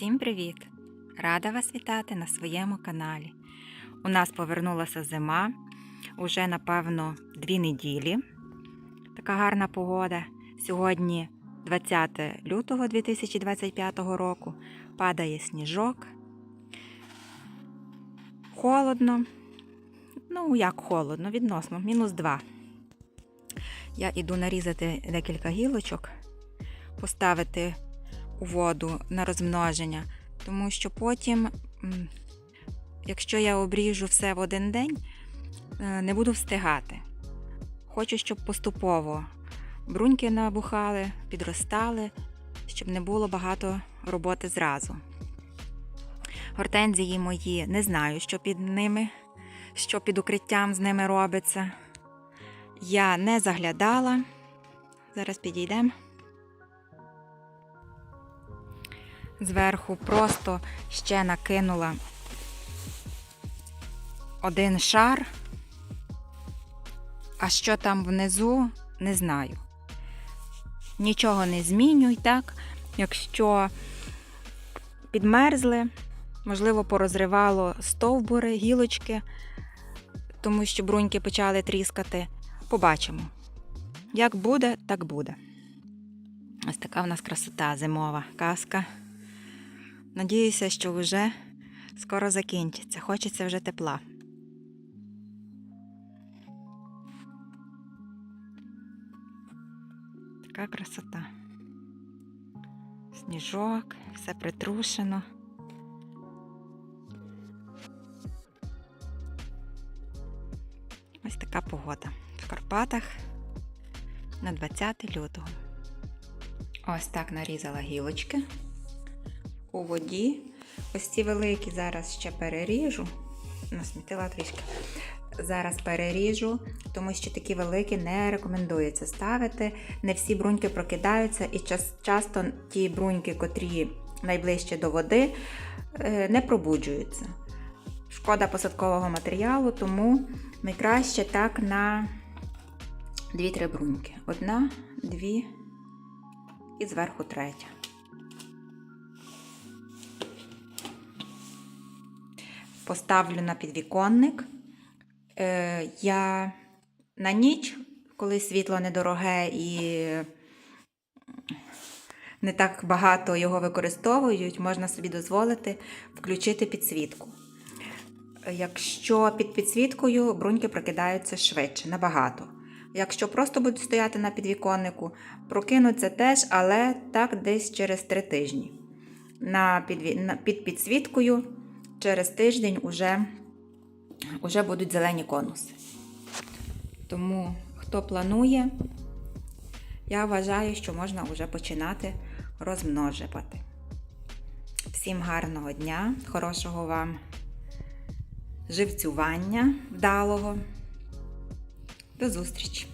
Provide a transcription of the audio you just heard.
Всім привіт! Рада вас вітати на своєму каналі. У нас повернулася зима. Уже, напевно, дві неділі. Така гарна погода. Сьогодні 20 лютого 2025 року. Падає сніжок. Холодно. Ну, як холодно, відносно, мінус 2. Я іду нарізати декілька гілочок, поставити у воду на розмноження, тому що потім, якщо я обріжу все в один день, е, не буду встигати. Хочу, щоб поступово бруньки набухали, підростали, щоб не було багато роботи зразу. Гортензії мої не знаю, що під ними, що під укриттям з ними робиться. Я не заглядала. Зараз підійдемо. Зверху просто ще накинула один шар. А що там внизу, не знаю. Нічого не змінюй, так? Якщо підмерзли, можливо, порозривало стовбури, гілочки, тому що бруньки почали тріскати. Побачимо. Як буде, так буде. Ось така в нас красота зимова казка. Надіюся, що вже скоро закінчиться. Хочеться вже тепла. Така красота. Сніжок, все притрушено. Ось така погода в Карпатах на 20 лютого. Ось так нарізала гілочки у воді. Ось ці великі зараз ще переріжу. Насмітила трішки. Зараз переріжу, тому що такі великі не рекомендується ставити. Не всі бруньки прокидаються, і час- часто ті бруньки, котрі найближче до води, е, не пробуджуються. Шкода посадкового матеріалу, тому найкраще так на 2-3 бруньки. Одна, дві і зверху третя. Поставлю на підвіконник. Е, я на ніч, коли світло недороге і не так багато його використовують, можна собі дозволити включити підсвітку. Якщо під підсвіткою бруньки прокидаються швидше, набагато. Якщо просто будуть стояти на підвіконнику, прокинуться теж, але так десь через три тижні. На. Під підсвіткою через тиждень уже, уже будуть зелені конуси. Тому, хто планує, я вважаю, що можна вже починати розмножувати. Всім гарного дня, хорошого вам живцювання вдалого. До зустрічі!